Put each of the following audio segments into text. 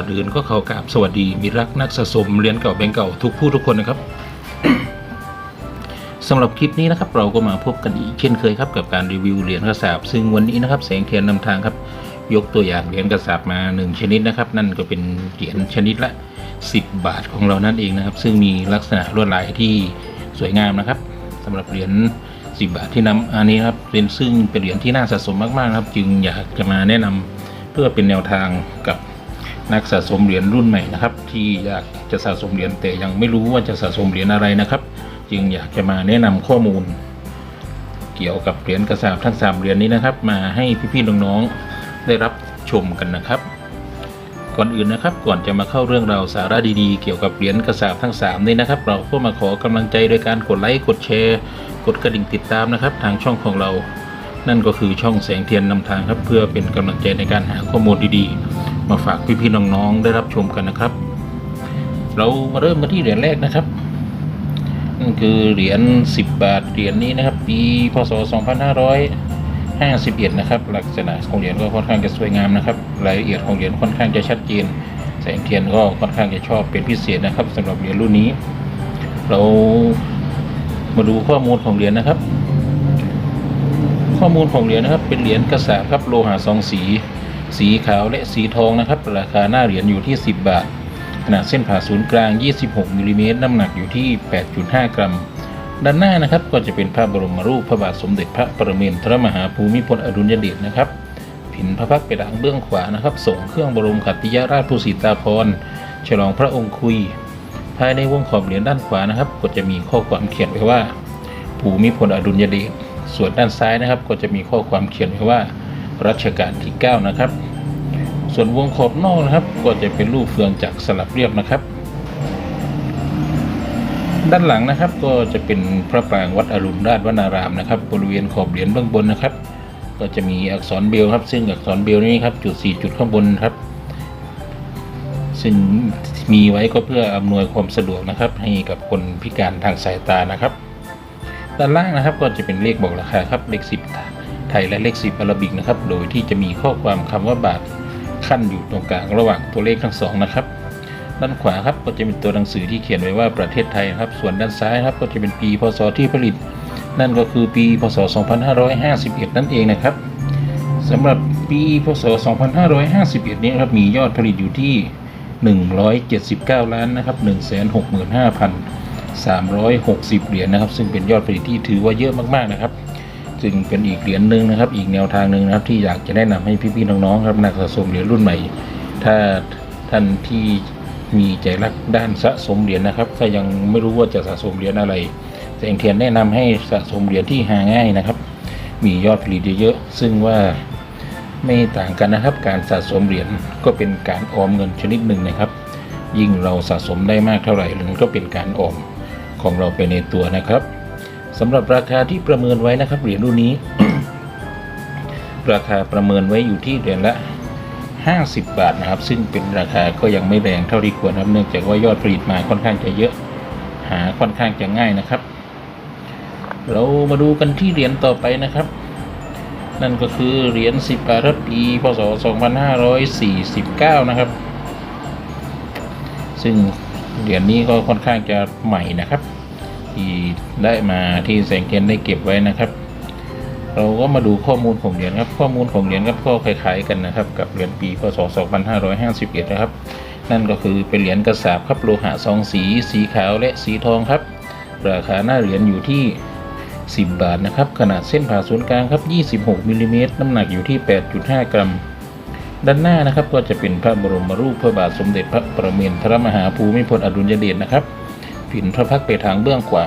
ก่อนอื่นก็ขอกราบสวัสดีมิรักนักสะสมเหรียญเก่าแบงเก่าทุกผู้ทุกคนนะครับสำหรับคลิปนี้นะครับเราก็มาพบกันอีกเช่นเคยครับกับการรีวิวเหรียญกระสาบซึ่งวันนี้นะครับแสงเทียนนำทางครับ ยกตัวอย่างเหรียญกระสาบมาหนึ่งชนิดนะครับ นั่นก็เป็นเหรียญชนิดละ 10 บาทของเรานั่นเองนะครับ ซึ่งมีลักษณะลวดลายที่สวยงามนะครับสำหรับเหรียญ10 บาทที่นำอันนี้ครับเป็นซึ่งเป็นเหรียญที่น่าสะสมมากๆครับ จึงอยากจะมาแนะนำเพื่อเป็นแนวทางกับ นักสะสมเหรียญรุ่นใหม่นะครับ ที่อยากจะสะสมเหรียญแต่ยังไม่รู้ว่าจะสะสมเหรียญอะไรนะครับ จึงอยากจะมาแนะนำข้อมูล เกี่ยวกับเหรียญกระสาบทั้งสามเหรียญนี้นะครับ มาให้พี่ๆน้องๆได้รับชมกันนะครับ ก่อนอื่นนะครับก่อนจะมาเข้าเรื่องราวสาระดีๆ เกี่ยวกับเหรียญกระสาบทั้ง3นี้นะครับ เราก็มาขอกำลังใจโดยการกดไลค์กดแชร์ กดกระดิ่งติดตามนะครับ ทางช่องของเรานั่นก็คือช่องแสงเทียนนำทางครับ เพื่อเป็นกำลังใจในการหาข้อมูลดีๆ มาฝากพี่ๆน้องๆได้รับชมกันนะครับ เรามาเริ่มกันที่เหรียญแรกนะครับนั่นคือเหรียญ10 บาทเหรียญนี้นะครับ ปีพศ 2551 นะครับ ลักษณะของเหรียญก็ค่อนข้างจะสวยงามนะครับรายละเอียดของเหรียญค่อนข้างจะชัดเจน แสงเทียนก็ค่อนข้างจะชอบเป็นพิเศษนะครับสำหรับเหรียญรุ่นนี้ เรามาดูข้อมูลของเหรียญนะครับ ข้อมูลของเหรียญนะครับ เป็นเหรียญกระสาบครับโลหะสองสี สีขาวและสีทองนะครับ ราคาหน้าเหรียญอยู่ที่ 10 บาท ขนาดเส้นผ่าศูนย์กลาง 26มิลลิเมตรน้ำหนักอยู่ที่ 8.5 กรัม ด้านหน้านะครับก็จะเป็นพระบรมรูปพระบาทสมเด็จพระประเมนทรมหาภูมิพลอดุลยเดชนะครับผินพระพักตร์ไปทางเบื้องขวานะครับส่งเครื่องบรมขัตติยราชภูสิตาภรฉลองพระองค์คุย ภายในวงขอบเหรียญด้านขวานะครับ ก็จะมีข้อความเขียนไว้ว่า ภูมิพลอดุลยเดชส่วนด้านซ้ายนะครับ ก็จะมีข้อความเขียนไว้ว่า รัชกาลที่ 9 นะครับ ส่วนวงขอบนอกนะครับ ก็จะเป็นรูปเฟืองจักรสลับเรียบนะครับ ด้านหลังนะครับก็จะเป็นพระปรางวัดอรุณราชวนารามนะครับ บริเวณขอบเหรียญเบื้องบนนะครับ ก็จะมีอักษรเบลครับ ซึ่งอักษรเบลนี้ครับจุด 4 จุดข้างบนครับซึ่งมีไว้ก็เพื่ออำนวยความสะดวกนะครับ ให้กับคนพิการทางสายตานะครับ ด้านล่างนะครับก็จะเป็นเลขบอกราคาครับเลข10 ไทยและเลข10อาราบิกนะครับ โดยที่จะมีข้อความคำว่าบาทขั้นอยู่ตรงกลางระหว่างตัวเลขทั้งสองนะครับ ด้านขวาครับก็จะเป็นตัวหนังสือที่เขียนไว้ว่าประเทศไทยนะครับ ส่วนด้านซ้ายครับก็จะเป็นปีพศที่ผลิต นั่นก็คือปีพศ 2551 นั่นเองนะครับสำหรับปีพศ 2551 นี้ครับมียอดผลิตอยู่ที่ 179 ล้านนะครับ165,360 เหรียญนะครับ ซึ่งเป็นยอดผลิตที่ถือว่าเยอะมาก ๆ นะครับ ซึ่งเป็นอีกเหรียญหนึ่งนะครับ อีกแนวทางหนึ่งนะครับ ที่อยากจะแนะนำให้พี่ๆน้องๆครับนักสะสมเหรียญรุ่นใหม่ ถ้าท่านที่มีใจรักด้านสะสมเหรียญนะครับ ถ้ายังไม่รู้ว่าจะสะสมเหรียญอะไรแสงเทียนแนะนำให้สะสมเหรียญที่หาง่ายนะครับ มียอดผลิตเยอะๆซึ่งว่าไม่ต่างกันนะครับ การสะสมเหรียญก็เป็นการออมเงินชนิดหนึ่งนะครับ ยิ่งเราสะสมได้มากเท่าไหร่มันก็เป็นการออมของเราไปในตัวนะครับ สำหรับราคาที่ประเมินไว้นะครับเหรียญรุ่นนี้ ราคาประเมินไว้อยู่ที่เหรียญละ50 บาทนะครับ ซึ่งเป็นราคาก็ยังไม่แรงเท่าที่ควรนะครับเนื่องจากว่ายอดผลิตมาค่อนข้างจะเยอะหาค่อนข้างจะง่ายนะครับ เรามาดูกันที่เหรียญต่อไปนะครับ นั่นก็คือเหรียญ10บาทปีพศ 2549 นะครับ ซึ่งเหรียญนี้ก็ค่อนข้างจะใหม่นะครับ ที่ได้มาที่แสงเทียนได้เก็บไว้นะครับ เราก็มาดูข้อมูลของเหรียญครับ ข้อมูลของเหรียญครับก็คล้ายๆกันนะครับ กับเหรียญปีพศ 2551 นะครับ นั่นก็คือเป็นเหรียญกระสาบครับโลหะสองสี สีขาวและสีทองครับ ราคาหน้าเหรียญอยู่ที่ 10 บาทนะครับ ขนาดเส้นผ่าศูนย์กลางครับ 26มิลลิเมตรน้ำหนักอยู่ที่ 8.5 กรัมด้านหน้านะครับก็จะเป็นพระบรมรูปพระบาทสมเด็จพระประเมนทรมหาภูมิพลอดุลยเดชนะครับ ผินพระพักตร์ไปทางเบื้องขวา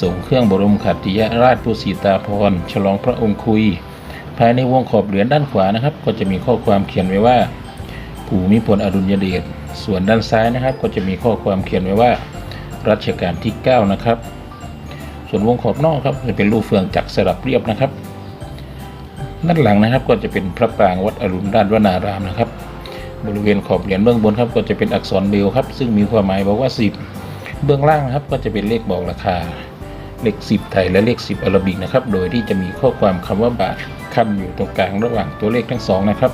ส่งเครื่องบรมขัตติยราชภูสิตาภรฉลองพระองค์คุย ภายในวงขอบเหรียญด้านขวานะครับ ก็จะมีข้อความเขียนไว้ว่า ภูมิพลอดุลยเดชส่วนด้านซ้ายนะครับ ก็จะมีข้อความเขียนไว้ว่า รัชกาลที่ 9 นะครับ ส่วนวงขอบนอกครับจะเป็นรูปเฟืองจักรสลับเรียบนะครับ ด้านหลังนะครับก็จะเป็นพระปรางวัดอรุณราชวนารามนะครับ บริเวณขอบเหรียญเบื้องบนครับก็จะเป็นอักษรเบลครับ ซึ่งมีความหมายบอกว่า 10 เบื้องล่างนะครับก็จะเป็นเลขบอกราคา เลข 10 ไทยและเลข 10อาราบิกนะครับ โดยที่จะมีข้อความคำว่าบาทขั้นอยู่ตรงกลางระหว่างตัวเลขทั้งสองนะครับ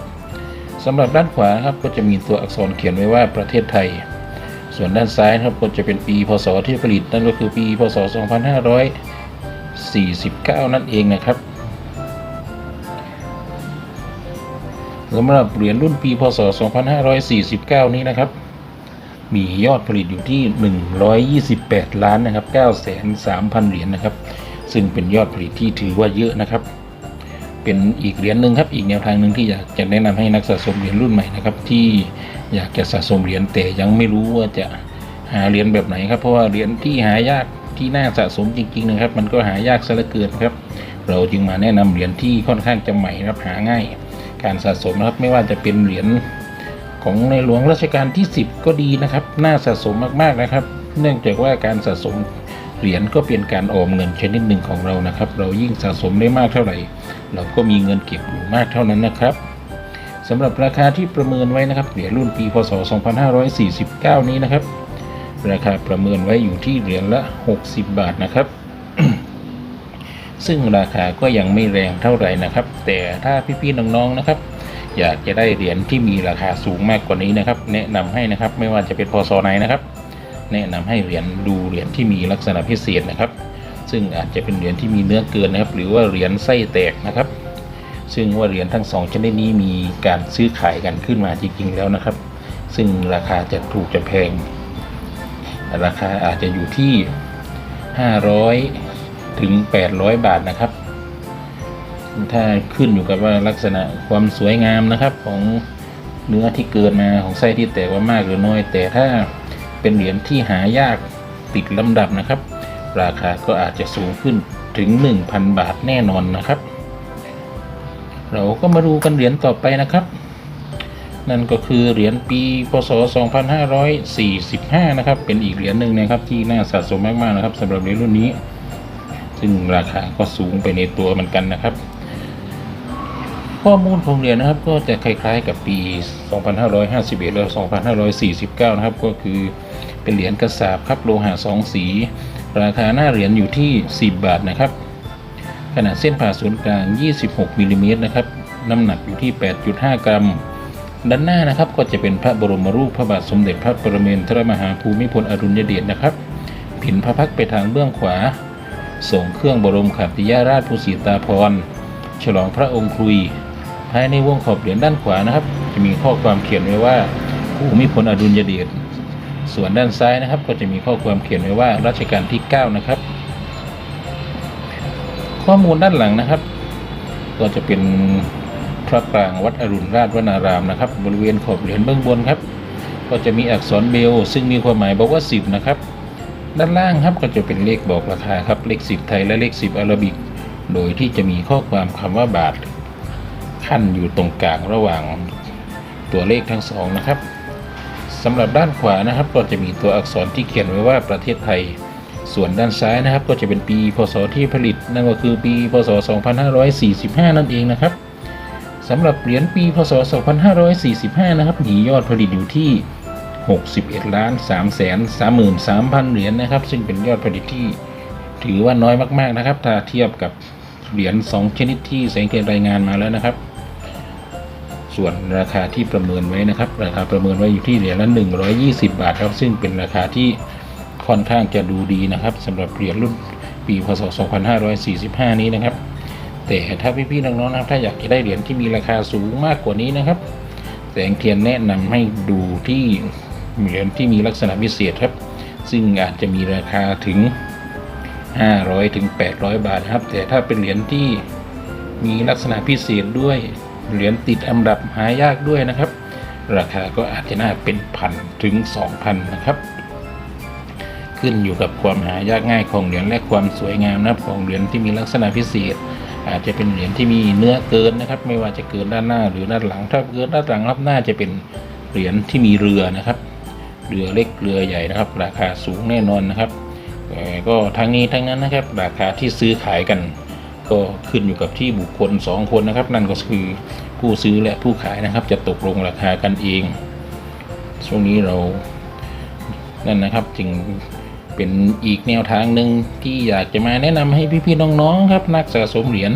สำหรับด้านขวาครับก็จะมีตัวอักษรเขียนไว้ว่าประเทศไทย ส่วนด้านซ้ายครับก็จะเป็นปีพศที่ผลิตนั่นก็คือปีพศ 2549 นั่นเองนะครับสำหรับเหรียญรุ่นปีพศ 2549 นี้นะครับ มียอดผลิตอยู่ที่ 128 ล้านนะครับ 9,300เหรียญนะครับ ซึ่งเป็นยอดผลิตที่ถือว่าเยอะนะครับ เป็นอีกเหรียญหนึ่งครับ อีกแนวทางหนึ่งที่อยากจะแนะนำให้นักสะสมเหรียญรุ่นใหม่นะครับ ที่อยากจะสะสมเหรียญแต่ยังไม่รู้ว่าจะหาเหรียญแบบไหนครับ เพราะว่าเหรียญที่หายากที่น่าสะสมจริงๆนะครับ มันก็หายากซะเหลือเกินครับ เราจึงมาแนะนำเหรียญที่ค่อนข้างจะใหม่นะครับหาง่าย การสะสมนะครับไม่ว่าจะเป็นเหรียญ ของในหลวงรัชกาลที่ 10 ก็ดีนะครับ น่าสะสมมากๆนะครับ เนื่องจากว่าการสะสมเหรียญก็เป็นการออมเงินชนิดหนึ่งของเรานะครับ เรายิ่งสะสมได้มากเท่าไหร่ เราก็มีเงินเก็บอยู่มากเท่านั้นนะครับสำหรับราคาที่ประเมินไว้นะครับเหรียญรุ่นปีพศ 2549 นี้นะครับ ราคาประเมินไว้อยู่ที่เหรียญละ 60 บาทนะครับ ซึ่งราคาก็ยังไม่แรงเท่าไหร่นะครับ แต่ถ้าพี่ๆน้องๆนะครับ อยากจะได้เหรียญที่มีราคาสูงมากกว่านี้นะครับ แนะนำให้นะครับไม่ว่าจะเป็นพศไหนนะครับ แนะนำให้เหรียญดูเหรียญที่มีลักษณะพิเศษนะครับ ซึ่งอาจจะเป็นเหรียญที่มีเนื้อเกินนะครับ หรือว่าเหรียญไส้แตกนะครับ ซึ่งว่าเหรียญทั้งสองชนิดนี้มีการซื้อขายกันขึ้นมาจริงๆแล้วนะครับ ซึ่งราคาจะถูกจะแพง ราคาอาจจะอยู่ที่ 500 ถึง 800 บาทนะครับ ถ้าขึ้นอยู่กับว่าลักษณะความสวยงามนะครับของเนื้อที่เกิดมาของไส้ที่แตกว่ามากหรือน้อย แต่ถ้าเป็นเหรียญที่หายากติดลำดับนะครับ ราคาก็อาจจะสูงขึ้นถึง 1,000 บาทแน่นอนนะครับ เราก็มาดูกันเหรียญต่อไปนะครับ นั่นก็คือเหรียญปีพศ 2545 นะครับ เป็นอีกเหรียญหนึ่งนะครับที่น่าสะสมมากๆนะครับสำหรับเหรียญรุ่นนี้ ซึ่งราคาก็สูงไปในตัวเหมือนกันนะครับ ข้อมูลของเหรียญนะครับก็จะคล้ายๆกับปี 2551 และ 2549 นะครับ ก็คือเป็นเหรียญกระสาบครับโลหะสองสี ราคาหน้าเหรียญอยู่ที่ 10 บาทนะครับ ขนาดเส้นผ่าศูนย์กลาง 26มิลลิเมตรนะครับ น้ำหนักอยู่ที่ 8.5 กรัม ด้านหน้านะครับก็จะเป็นพระบรมรูปพระบาทสมเด็จพระปรเมนทรมหาภูมิพลอดุลยเดชนะครับ ผินพระพักตร์ไปทางเบื้องขวา ส่งเครื่องบรมขัตติยาราชภูสีตาพรฉลองพระองค์คุย ภายในวงขอบเหรียญด้านขวานะครับ จะมีข้อความเขียนไว้ว่าภูมิพลอดุลยเดชส่วนด้านซ้ายนะครับ ก็จะมีข้อความเขียนไว้ว่ารัชกาลที่ 9 นะครับ ข้อมูลด้านหลังนะครับ ก็จะเป็นพระปรางวัดอรุณราชวนารามนะครับ บริเวณขอบเหรียญเบื้องบนครับ ก็จะมีอักษรเบล ซึ่งมีความหมายบอกว่า 10 นะครับ ด้านล่างครับก็จะเป็นเลขบอกราคาครับเลข 10 ไทยและเลข 10 อาราบิก โดยที่จะมีข้อความคำว่าบาท ขั้นอยู่ตรงกลางระหว่างตัวเลขทั้งสองนะครับสำหรับด้านขวานะครับ ก็จะมีตัวอักษรที่เขียนไว้ว่าประเทศไทย ส่วนด้านซ้ายนะครับ ก็จะเป็นปี พศที่ผลิต นั่นก็คือปี พศ 2545 นั่นเองนะครับสำหรับเหรียญปี พศ 2545 นะครับมียอดผลิตอยู่ที่ 61ล้าน3แสน33,000 เหรียญนะครับ ซึ่งเป็นยอดผลิตที่ถือว่าน้อยมากๆนะครับ ถ้าเทียบกับเหรียญ2ชนิดที่แสงเกตรายงานมาแล้วนะครับ ส่วนราคาที่ประเมินไว้นะครับ ราคาประเมินไว้อยู่ที่เหรียญละ 120 บาทครับ ซึ่งเป็นราคาที่ค่อนข้างจะดูดีนะครับสำหรับเหรียญรุ่นปีพศ 2545 นี้นะครับ แต่ถ้าพี่ๆน้องๆนะครับถ้าอยากจะได้เหรียญที่มีราคาสูงมากกว่านี้นะครับ แสงเทียนแนะนำให้ดูที่เหรียญที่มีลักษณะพิเศษครับ ซึ่งอาจจะมีราคาถึง 500 ถึง 800 บาทนะครับ แต่ถ้าเป็นเหรียญที่มีลักษณะพิเศษด้วย เหรียญติดอันดับหายากด้วยนะครับ ราคาก็อาจจะน่าเป็นพันถึง 2,000 นะครับ ขึ้นอยู่กับความหายากง่ายของเหรียญและความสวยงามนะของเหรียญที่มีลักษณะพิเศษ อาจจะเป็นเหรียญที่มีเนื้อเกินนะครับ ไม่ว่าจะเกินด้านหน้าหรือด้านหลัง ถ้าเกินด้านหลังรับหน้าจะเป็นเหรียญที่มีเรือนะครับเรือเล็กเรือใหญ่นะครับ ราคาสูงแน่นอนนะครับก็ทั้งนี้ทั้งนั้นนะครับ ราคาที่ซื้อขายกัน ก็ขึ้นอยู่กับที่บุคคลสองคนนะครับ นั่นก็คือผู้ซื้อและผู้ขายนะครับ จะตกลงราคากันเอง ช่วงนี้เรานั่นนะครับจึงเป็นอีกแนวทางหนึ่งที่อยากจะมาแนะนำให้พี่ๆน้องๆครับ นักสะสมเหรียญ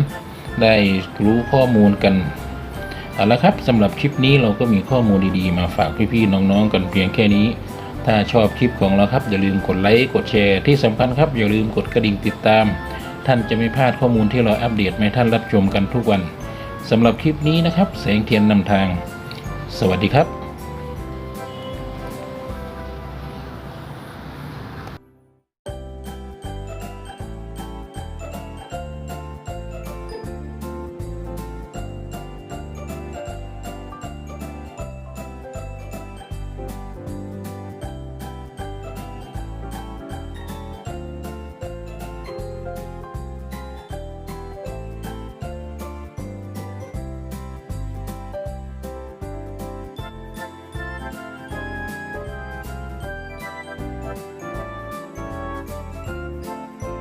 ได้รู้ข้อมูลกันเอาละครับสำหรับคลิปนี้เราก็มีข้อมูลดีๆ มาฝากพี่ๆน้องๆกันเพียงแค่นี้ ถ้าชอบคลิปของเราครับอย่าลืมกดไลค์กดแชร์ที่สำคัญครับอย่าลืมกดกระดิ่งติดตาม ท่านจะไม่พลาดข้อมูลที่เราอัปเดตให้ท่านรับชมกันทุกวันสำหรับคลิปนี้นะครับ แสงเทียนนำทาง สวัสดีครับ